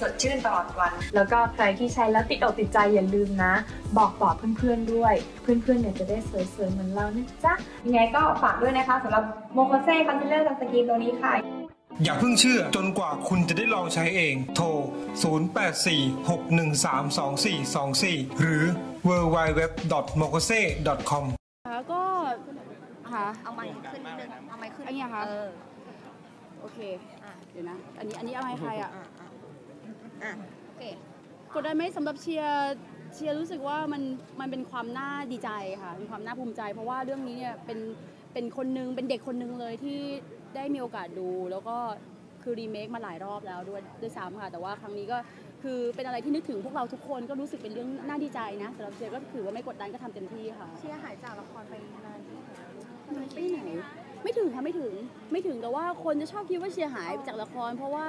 สดชื่นตลอดวัน แล้วก็ใครที่ใช้แล้วติดอกติดใจอย่าลืมนะ บอกต่อเพื่อนๆด้วย เพื่อนๆเนี่ยจะได้สวยๆเหมือนเรานะจ๊ะยังไงก็ฝากด้วยนะคะสำหรับโมโคเซ่คอนซีลเลอร์สกินตัวนี้ค่ะอย่าเพิ่งเชื่อจนกว่าคุณจะได้ลองใช้เอง โทร 0846132424 หรือ www.mokose.com ค่ะก็ค่ะเอาไม้ขึ้นนิดนึงเอาไม้ขึ้นอันนี้เหรอคะเออโอเคอะเดี๋ยวนะ อันนี้ อันนี้เอาให้ใครอะ อะอะอะโอเคกดได้ไหมสำหรับเชียร์เชียร์รู้สึกว่ามันมันเป็นความน่าดีใจค่ะเป็นความน่าภูมิใจ เพราะว่าเรื่องนี้เนี่ยเป็นเป็นคนนึงเป็นเด็กคนนึงเลยที่ได้มีโอกาสดู แล้วก็คือรีเมคมาหลายรอบแล้วด้วยด้วยซ้ำค่ะ แต่ว่าครั้งนี้ก็คือเป็นอะไรที่นึกถึงพวกเราทุกคนก็รู้สึกเป็นเรื่องน่าดีใจนะสำหรับเชียร์ก็ถือว่าไม่กดดันก็ทำเต็มที่ค่ะเชียร์หายจากละครไปนานที่ไหนไปไหน ไม่ถึงค่ะไม่ถึงไม่ถึงแต่ว่าคนจะชอบคิดว่าเชียร์หายไปจากละคร เพราะว่า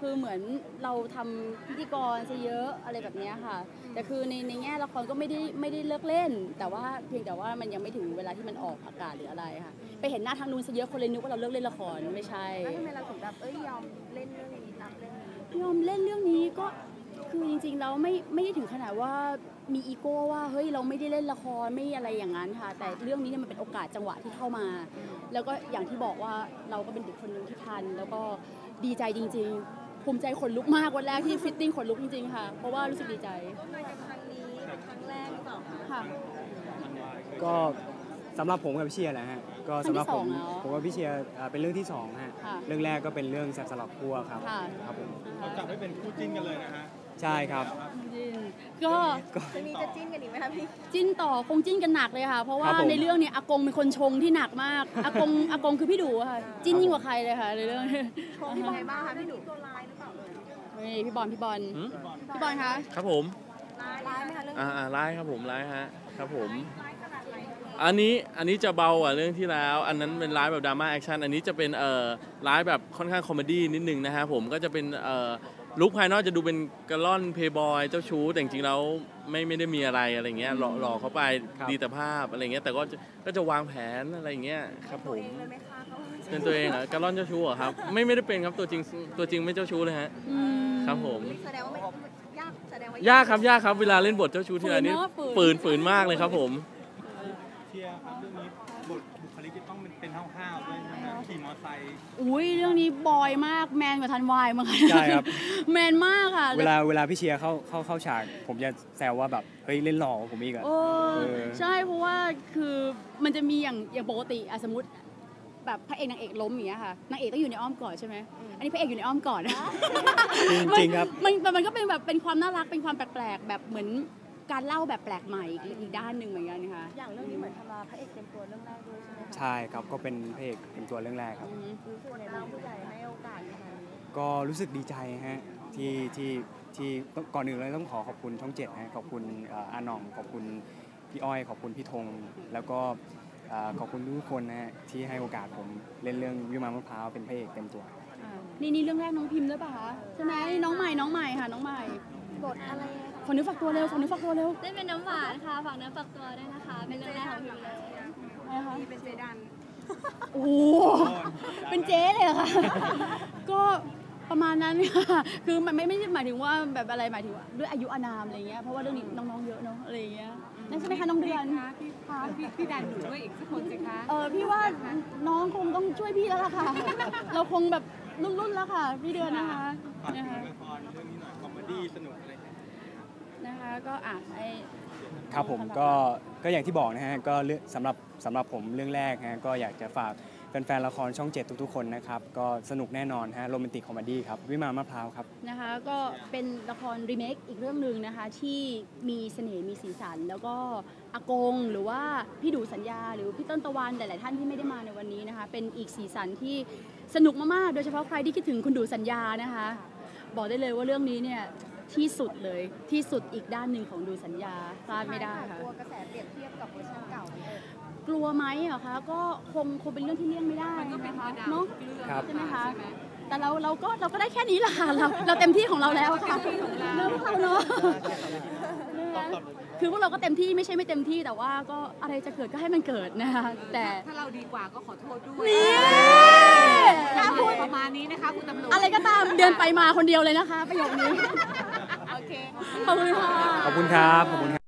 คือเหมือนเราทำพิธีกรซะเยอะอะไรแบบเนี้ยค่ะ แต่คือในในแง่ละครก็ไม่ได้ไม่ได้เลิกเล่น แต่ว่าเพียงแต่ว่ามันยังไม่ถึงเวลาที่มันออกอากาศหรืออะไรค่ะ ไปเห็นหน้าทางนู้นซะเยอะคนเลยนึกว่าเราเลิกเล่นละครไม่ใช่แล้วทำไมเราถึงแบบเอ้ยยอมเล่นเรื่องนี้รับเรื่องนี้ยอมเล่นเรื่องนี้ก็ คือจริงๆแล้วไม่ไม่ได้ถึงขนาดว่ามีอีโก้ว่าเฮ้ยเราไม่ได้เล่นละครไม่อะไรอย่างนั้นค่ะ แต่เรื่องนี้เนี่ยมันเป็นโอกาสจังหวะที่เข้ามา แล้วก็อย่างที่บอกว่าเราก็เป็นเด็กคนหนึ่งที่ทัน แล้วก็ดีใจจริง ๆ ภูมิใจขนลุกมากวันแรกที่ฟิตติ้งขนลุกจริงๆค่ะ เพราะว่ารู้สึกดีใจร่วมงานกันครั้งนี้เป็นครั้งแรกหรือเปล่าคะค่ะก็สำหรับผมกับพี่เชียร์แหละฮะก็สำหรับผมครั้งที่สองแล้วผมกับพี่เชียร์อ่าเป็นเรื่องที่สองฮะค่ะเรื่องแรกก็เป็นเรื่องแสบสลับพั่วครับค่ะครับผมเราจับให้เป็นคู่จิ้นกันเลยนะฮะ ใช่ครับ ก็จะมีจะจิ้นกันอีกไหมคะพี่จิ้นต่อคงจิ้นกันหนักเลยค่ะ เพราะว่าครับผมในเรื่องเนี่ยอากงเป็นคนชงที่หนักมากอากงอากงคือพี่ดูอะค่ะ จิ้นยิ่งกว่าใครเลยค่ะในเรื่องชมยังไงบ้างคะพี่หนูตัวร้ายหรือเปล่าเอ่ยนี่พี่บอลพี่บอลหืมพี่บอลคะครับผมร้ายร้ายไหมคะเรื่องอ่านี้อ่าไลฟ์ครับผมไลฟ์ฮะครับผมอันนี้อันนี้จะเบากว่าเรื่องที่แล้ว อันนั้นเป็นไลฟ์แบบดราม่าแอคชั่นอันนี้จะเป็นเอ่อไลฟ์แบบค่อนข้างคอมเมดี้นิดนึงนะฮะผมก็จะเป็นเอ่อ ลุคภายนอกจะดูเป็นกระล่อนเพย์บอยเจ้าชู้แต่จริงๆแล้วไม่ไม่ได้มีอะไรอะไรเงี้ยหล่อหล่อเข้าไปครับดีแต่ภาพอะไรเงี้ยแต่ก็จะก็จะวางแผนอะไรเงี้ยครับผมเลยไหมคะเขาเป็นตัวเองเหรอกระล่อนเจ้าชู้เหรอครับ ไม่ไม่ได้เป็นครับตัวจริงตัวจริงไม่เจ้าชู้เลยฮะอืมครับผมแสดงว่าไม่ยากแสดงว่ายยากครับยากครับเวลาเล่นบทเจ้าชู้ทีไรนี่ฝืนเนอะฝืฝืนนฝืนมากเลยครับผมเชียร์ครับเรื่องนี้บทบุคลิกจะต้องเป็นห้าวๆด้วยนะฮะ ขี่มอเตอร์ไซค์อุ้ยเรื่องนี้บอยมากแมนกว่าทันวายมั้งคะใช่ครับแมนมากค่ะ เวลาเวลาพี่เชียร์เข้าเข้าเข้าฉาก ผมจะแซวว่าแบบเฮ้ยเล่นหล่อกว่าผมอีกอะโอ้เออใช่เพราะว่าคือมันจะมีอย่างอย่างปกติอะสมมติแบบพระเอกนางเอกล้มอย่างเงี้ยค่ะนางเอกต้องอยู่ในอ้อมกอดใช่ไหมอันนี้พระเอกอยู่ในอ้อมกอดจริงจริงครับมันมันมันก็เป็นแบบเป็นความน่ารักเป็นความแปลกๆแบบเหมือน การเล่าแบบแปลกใหม่อีกอีกด้านหนึ่งเหมือนกันนะคะอย่างเรื่องนี้เหมือนทำมาพระเอกเต็มตัวเรื่องแรกด้วยใช่ไหมคะใช่ครับก็เป็นพระเอกเป็นตัวเรื่องแรกครับอืมรู้สึกในบ้างผู้ใหญ่ให้โอกาสขนาดนี้ก็รู้สึกดีใจฮะที่ที่ที่ต้องก่อนอื่นเลยต้องขอขอบคุณช่องเจ็ดฮะขอบคุณเอ่ออาหน่องขอบคุณพี่อ้อย ขอบคุณพี่ธงแล้วก็เอ่อขอบคุณทุกคนนะฮะที่ให้โอกาสผมเล่นเรื่องวิมานมะพร้าวเป็นพระเอกเต็มตัวอ่านี่นี่เรื่องแรกน้องพิมพ์ด้วยป่ะคะใช่ไหมนี่น้องใหม่น้องใหม่ค่ะน้องใหม่บทอะไรอะ ฝากเนื้อฝากตัวเร็วฝากเนื้อฝากตัวเร็วได้เป็นน้ำหวานค่ะฝากเนื้อฝากตัวด้วยนะคะ เป็นเรื่องแรกของพิมเลยนะคะที่เป็นเจดันโอ้โหเป็นเจ๊เลยเหรอค่ะก็ประมาณนั้นค่ะคือมันไม่ไม่ได้หมายถึงว่าแบบอะไรหมายถึงว่าด้วยอายุอานามอะไรเงี้ยเพราะว่าเรื่องนี้น้องๆเยอะเนาะอะไรเงี้ยนั่นใช่ไหมคะน้องเดือนคะพี่พี่ดันอยู่ด้วยอีกสักคนสิคะเออพี่ว่าน้องคงต้องช่วยพี่แล้วล่ะค่ะ เราคงแบบรุ่นๆแล้วค่ะ พี่เดือนนะคะฝากนะถึงคะละครเรื่องนี้หน่อยคอมเมดี้สนุกอะไรอย่างเงี้ย นะคะก็อะไอครับผมก็ก็อย่างที่บอกนะฮะก็เรื่องสำหรับสำหรับผมเรื่องแรกฮะก็อยากจะฝากแฟนๆละครช่อง 7 ทุกๆ คนนะครับ ก็สนุกแน่นอนฮะโรแมนติกคอมเมดี้ครับวิมานมะพร้าวครับ นะคะก็เป็นละครรีเมคอีกเรื่องหนึ่งนะคะ ที่มีเสน่ห์มีสีสัน แล้วก็อากงหรือว่าพี่ดูสัญญา หรือพี่ต้นตะวันหลายๆท่านที่ไม่ได้มาในวันนี้นะคะ เป็นอีกสีสันที่สนุกมากๆ โดยเฉพาะใครที่คิดถึงคุณดูสัญญานะคะ บอกได้เลยว่าเรื่องนี้เนี่ย ที่สุดเลยที่สุดอีกด้านหนึ่งของดูสัญญาพลาดไม่ได้ค่ะกลัวกระแสเปรียบเทียบกับเวอร์ชันเก่าไหมเอ่ยกลัวไหมเหรอคะก็คงคงเป็นเรื่องที่เลี่ยงไม่ได้นะคะเนาะครับใช่ไหมคะแต่เราเราก็เราก็ได้แค่นี้แหละค่ะเราเราเต็มที่ของเราแล้วค่ะเรื่องของเราเนาะคือพวกเราก็เต็มที่ไม่ใช่ไม่เต็มที่แต่ว่าก็อะไรจะเกิดก็ให้มันเกิดนะคะแต่ถ้าเราดีกว่าก็ขอโทษด้วยนี่ถ้าพูดประมาณนี้นะคะคุณตำรวจอะไรก็ตามเดินไปมาคนเดียวเลยนะคะประโยคนี้โอเค ขอบคุณค่ะ ขอบคุณครับ ขอบคุณครับ